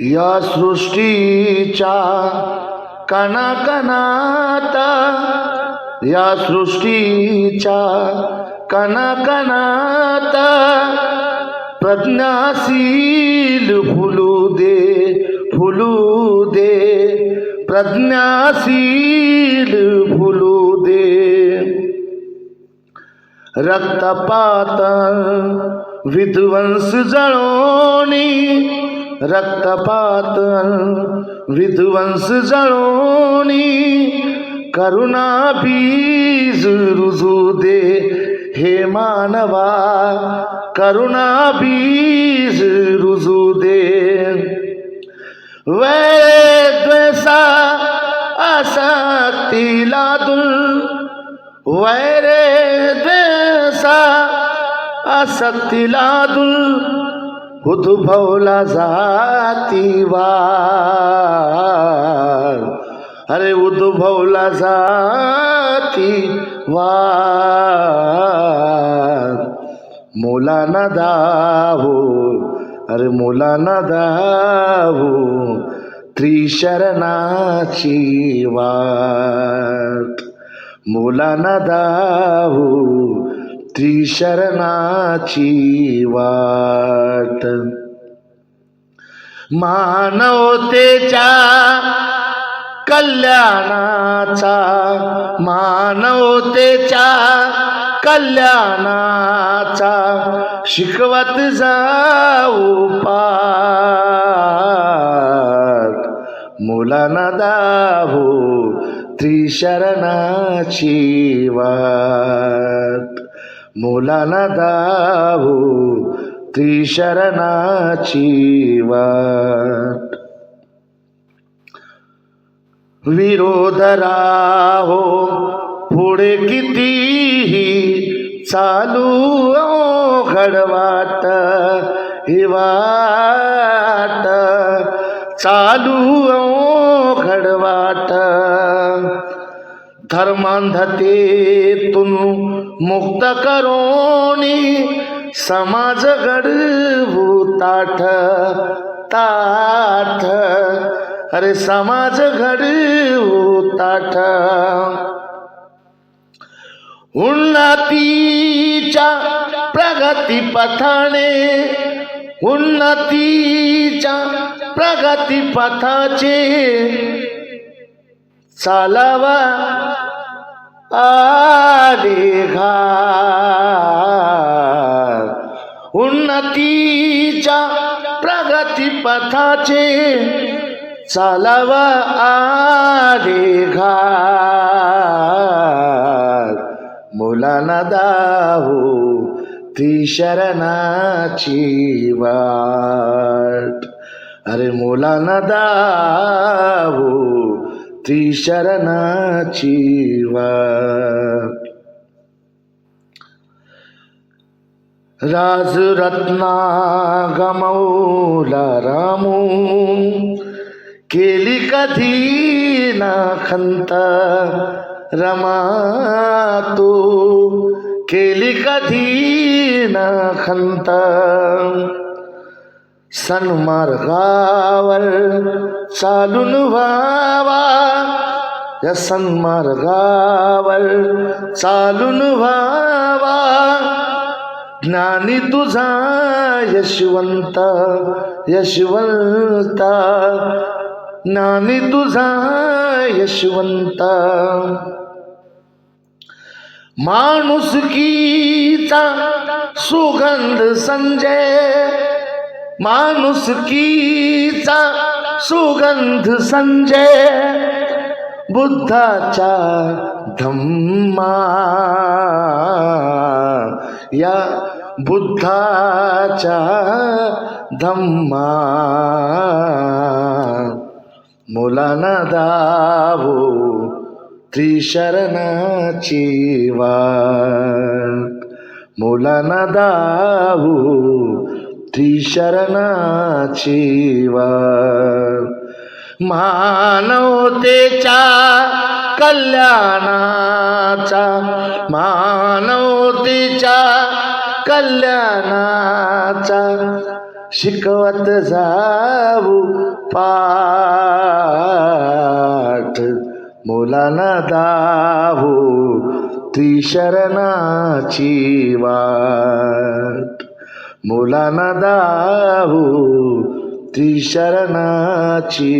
या सृष्टीच्या कणाकणात या सृष्टीच्या कणाकणात प्रज्ञाशील फुलू दे फुलू दे प्रज्ञाशील फुलू दे. रक्तपात विध्वंस जळोनी रक्तपात विध्वंस जळोनी करुणा बीज रुजू दे. हे मानवा करुणा बीज रुजू दे. वैद्वसा आसक्तीला दुल वैरे द्वेषा आसक्तीला दुल उद्भवला जातीवार अरे उद्भवला जातीवार मोलाना दाहो अरे मोलाना दाहो त्रिशरणाची वाट मुलांना दाहू त्रिशरणाची वाट. मानवतेच्या कल्याणाचा मानवतेच्या कल्याणाचा शिकवत जाऊ पाठ. मुलांना दाहू त्रिशरणाची वाट. मुलांना दाहू त्रिशरणाची वाट. विरोध राहो पुढे कितीही चालू घडवाट हिवाट चालू धर्मांधतेतून मुक्त करोनी समाज घडवू ताठ ताठ. अरे समाज घडवू ताठ. उन्नतीच्या प्रगती पथाने उन्नतीच्या प्रगती पथाचे चालावा आले उन्नतीच्या प्रगती पथाचे चालावा आले घाट मुलांना दाहू शरणाची वाट. अरे मुलांना दाहू శరణాచీవ రాజురత్నాగమౌలరాము కేలికధీనాఖంత రమాతు కేలికధీనాఖంత సన్మార్గావర్ చాలును భావ या सन्मार्गावर चालून व्हावा. ज्ञानी तुझा यशवंत यशवंत. ज्ञानी तुझा यशवंत. माणुसकीचा सुगंध संजय. माणुसकीचा सुगंध संजय. बुद्धाच्या धम्मा. या बुद्धाच्या धम्मा. मुलांना दावो त्रिशरणाची वाट. मुलांना दावो त्रिशरणाची वाट. मानवतेच्या कल्याणाचा मानवतेच्या कल्याणाचा शिकवत जाऊ पाठ. मुलांना दाहू त्रिशरणाची वाट. मुलांना दाहू त्रिशरणाची